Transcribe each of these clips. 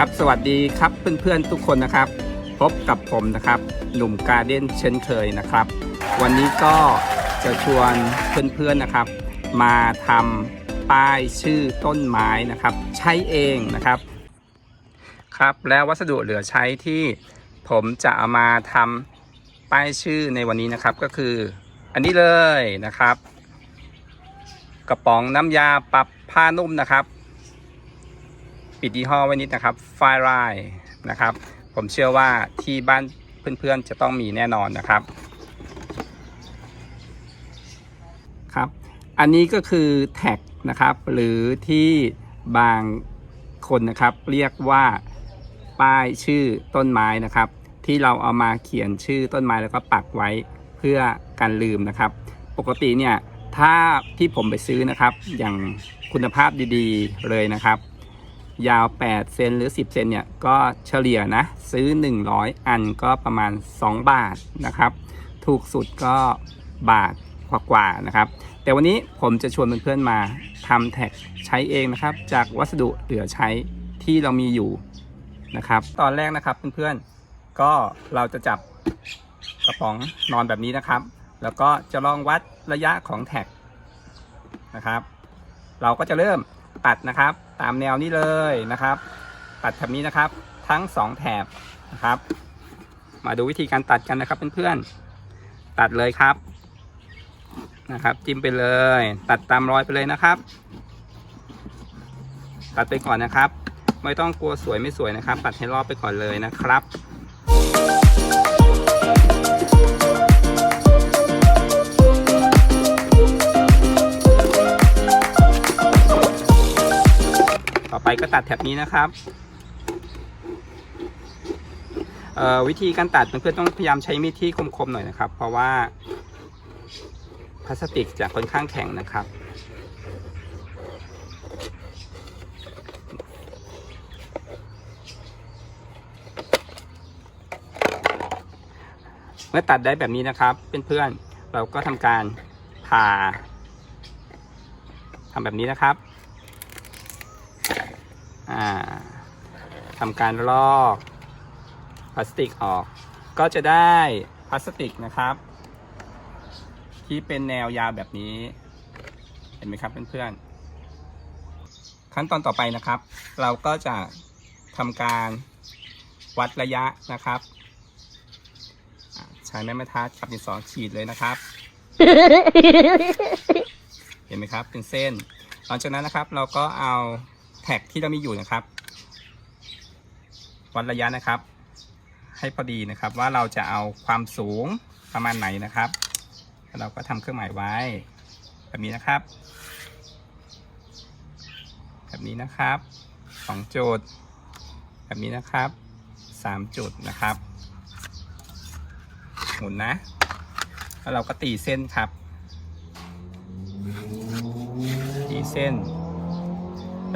ครับสวัสดีครับเพื่อนๆทุกคนนะครับ พบกับผมนะครับ หนุ่มการเด้นเช่นเคยนะครับ วันนี้ก็จะชวนเพื่อนๆนะครับ มาทำป้ายชื่อต้นไม้นะครับ ใช้เองนะครับครับ แล้ววัสดุเหลือใช้ที่ผมจะเอามาทำป้ายชื่อในวันนี้นะครับก็คือ อันนี้เลยนะครับ กระป๋องน้ำยาปรับผ้านุ่มนะครับ ปิดยี่ห้อไว้นิดนะครับไฟรายนะครับ ผมเชื่อว่าที่บ้านเพื่อนๆจะต้องมีแน่นอนนะครับครับอันนี้ก็คือแท็กนะครับ หรือที่บางคนนะครับ เรียกว่าป้ายชื่อต้นไม้นะครับ ที่เราเอามาเขียนชื่อต้นไม้แล้วก็ปักไว้เพื่อกันลืมนะครับ ปกติเนี่ยถ้าที่ผมไปซื้อนะครับ อย่างคุณภาพดีๆเลยนะครับ ยาว 8 เซนหรือ 10 เซนเนี่ย ก็เฉลี่ยนะ ซื้อ 100 อันก็ประมาณ 2 บาทนะครับ ถูกสุดก็บาทกว่าๆนะครับ แต่วันนี้ผมจะชวนเพื่อนๆมาทำแท็กใช้เองนะครับ จากวัสดุเหลือใช้ที่เรามีอยู่นะครับ ตอนแรกนะครับเพื่อนๆ ก็เราจะจับกระป๋องนอนแบบนี้นะครับ แล้วก็จะลองวัดระยะของแท็กนะครับ เราก็จะเริ่มตัดนะครับ ตามแนวนี้เลยนะครับ ตัดแบบนี้นะครับ ทั้งสองแถบนะครับ มาดูวิธีการตัดกันนะครับเพื่อนๆตัดเลยครับนะครับ จิ้มไปเลย ตัดตามรอยไปเลยนะครับ ตัดไปก่อนนะครับ ไม่ต้องกลัวสวยไม่สวยนะครับ ตัดให้รอบไปก่อนเลยนะครับ ต่อไปก็ตัดแถบนี้นะครับวิธีการตัดเพื่อนๆต้องพยายามใช้มีดที่คมๆหน่อยนะครับ เพราะว่าพลาสติกจะค่อนข้างแข็งนะครับ เมื่อตัดได้แบบนี้นะครับเพื่อนๆเราก็ทำการผ่าทำแบบนี้นะครับ ทำการลอกพลาสติกออก ก็จะได้พลาสติกนะครับ ที่เป็นแนวยาวแบบนี้ เห็นไหมครับเพื่อนๆ ขั้นตอนต่อไปนะครับ เราก็จะทำการวัดระยะนะครับอ่าใช้ไม้บรรทัดกับดินสอขีดเลยนะครับ เห็นไหมครับเป็นเส้น หลังจากนั้นนะครับเราก็เอา แท็กที่เรามีอยู่นะครับ วัดระยะนะครับ ให้พอดีนะครับว่าเราจะเอาความสูงประมาณไหนนะครับ เราก็ทำเครื่องหมายไว้ แบบนี้นะครับ แบบนี้นะครับสองจุดแบบนี้นะครับสามจุดนะครับ หมุนนะ แล้วเราก็ตีเส้นครับ ตีเส้น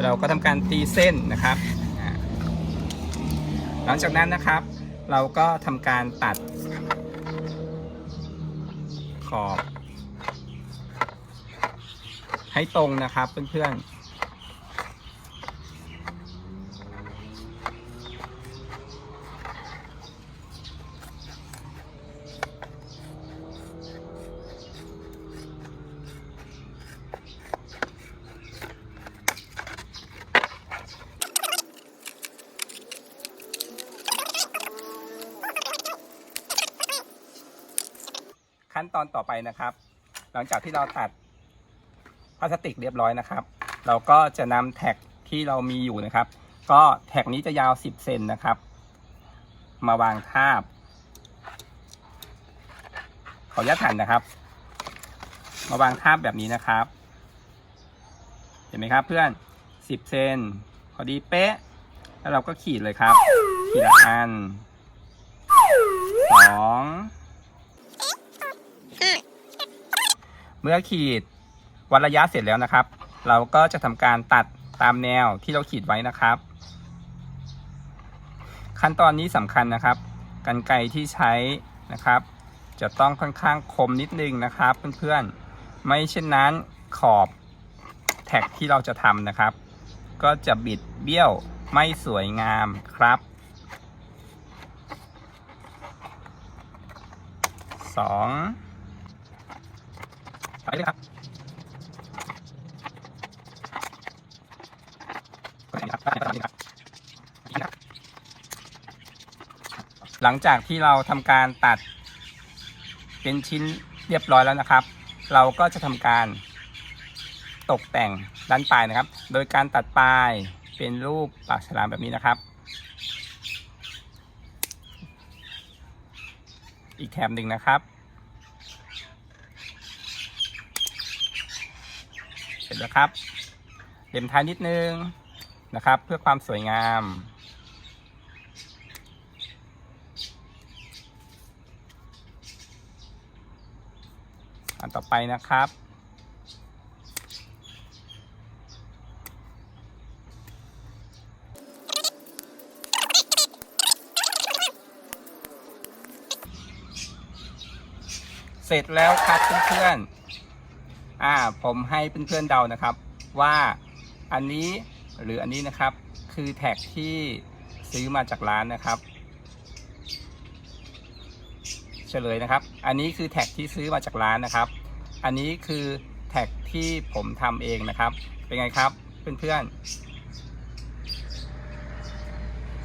เราก็ทำการตีเส้นนะครับ หลังจากนั้นนะครับ เราก็ทำการตัดขอบ ให้ตรงนะครับเพื่อนๆ อนต่อไปนะครับ หลังจากที่เราตัดพลาสติกเรียบร้อยนะครับ เราก็จะนำแท็กที่เรามีอยู่นะครับ ก็แท็กนี้จะยาว 10 เซนนะครับ มาวางทาบ ขออนุญาตหันนะครับ มาวางทาบแบบนี้นะครับ เห็นไหมครับเพื่อน 10 เซนพอดีเป๊ะ แล้วเราก็ขีดเลยครับ ขีดละอันสอง เมื่อขีดวัดระยะเสร็จแล้วนะครับ เราก็จะทำการตัดตามแนวที่เราขีดไว้นะครับ ขั้นตอนนี้สำคัญนะครับกันไกรที่ใช้นะครับ จะต้องค่อนข้างคมนิดนึงนะครับเพื่อนๆไม่เช่นนั้นขอบแท็กที่เราจะทำนะครับ ก็จะบิดเบี้ยวไม่สวยงามครับสอง ไปเลยครับไปเลยครับไปเลยครับหลังจากที่เราทำการตัดเป็นชิ้นเรียบร้อยแล้วนะครับ เราก็จะทำการตกแต่งด้านปลายนะครับ โดยการตัดปลายเป็นรูปปากฉลามแบบนี้นะครับ อีกแถบหนึ่งนะครับ เส ร็จแล้วครับเล็มท้ายนิดนึงนะครับ เพื่อความสวยงาม อันต่อไปนะครับเสร็จแล้วครับเพื่อนๆ อ่าผมให้เพื่อนๆเดานะครับ ว่าอันนี้หรืออันนี้นะครับ คือแท็กที่ซื้อมาจากร้านนะครับ เฉลยนะครับ อันนี้คือแท็กที่ซื้อมาจากร้านนะครับ อันนี้คือแท็กที่ผมทำเองนะครับ เป็นไงครับเพื่อนๆ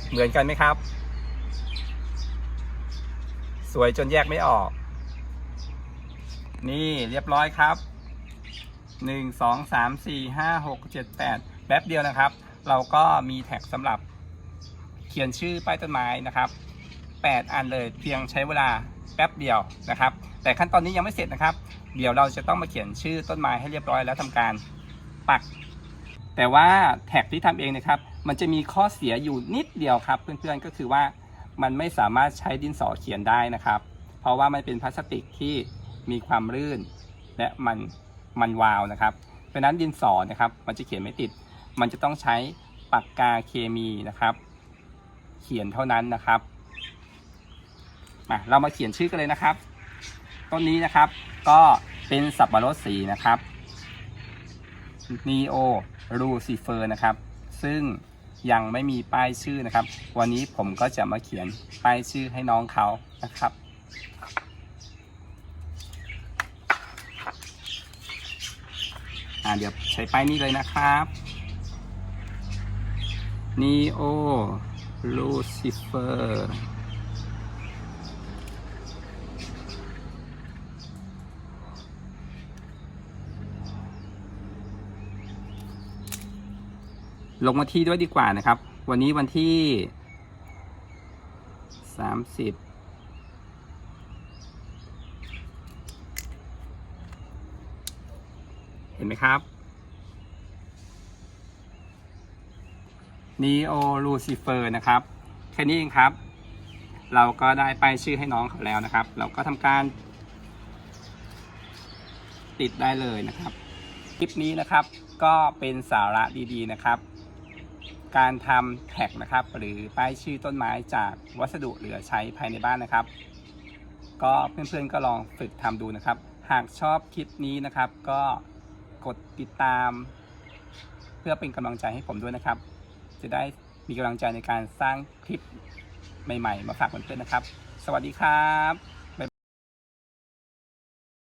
เหมือนกันไหมครับ สวยจนแยกไม่ออก นี่เรียบร้อยครับ หนึ่งสองสามสี่ห้าหกเจ็ดแปดแป๊บเดียวนะครับ เราก็มีแท็กสำหรับเขียนชื่อป้ายต้นไม้นะครับ 8 อันเลยเพียงใช้เวลาแป๊บเดียวนะครับ แต่ขั้นตอนนี้ยังไม่เสร็จนะครับ เดี๋ยวเราจะต้องมาเขียนชื่อต้นไม้ให้เรียบร้อยแล้วทำการปัก แต่ว่าแท็กที่ทำเองนะครับ มันจะมีข้อเสียอยู่นิดเดียวครับ เพื่อนๆก็คือว่ามันไม่สามารถใช้ดินสอเขียนได้นะครับ เพราะว่ามันเป็นพลาสติกที่มีความลื่น และมัน มันวาวนะครับเพราะนั้นดินสอนะครับ มันจะเขียนไม่ติด มันจะต้องใช้ปากกาเคมีนะครับ เขียนเท่านั้นนะครับมาเรามาเขียนชื่อกันเลยนะครับ ต้นนี้นะครับ ก็เป็นสับปะรดสีนะครับ Neo Lucifer นะครับ ซึ่งยังไม่มีป้ายชื่อนะครับ วันนี้ผมก็จะมาเขียนป้ายชื่อให้น้องเขานะครับ อ่าเดี๋ยวใช้ป้ายนี้เลยนะครับ Neo Lucifer ลงมาที่ด้วยดีกว่านะครับ วันนี้วันที่ 30 ห็นไหมครับ Neo Lucifer นะครับ แค่นี้เองครับ เราก็ได้ป้ายชื่อให้น้องเขาแล้วนะครับ เราก็ทำการ ติดได้เลยนะครับ คลิปนี้นะครับก็เป็นสาระดีๆนะครับ การทำแท็กนะครับ หรือป้ายชื่อต้นไม้จากวัสดุเหลือใช้ภายในบ้านนะครับ ก็เพื่อนๆก็ลองฝึกทำดูนะครับ หากชอบคลิปนี้นะครับก็ กดติดตาม เพื่อเป็นกำลังใจให้ผมด้วยนะครับ จะได้มีกำลังใจในการสร้างคลิปใหม่ ๆ มาฝากเพื่อนๆนะครับ สวัสดีครับ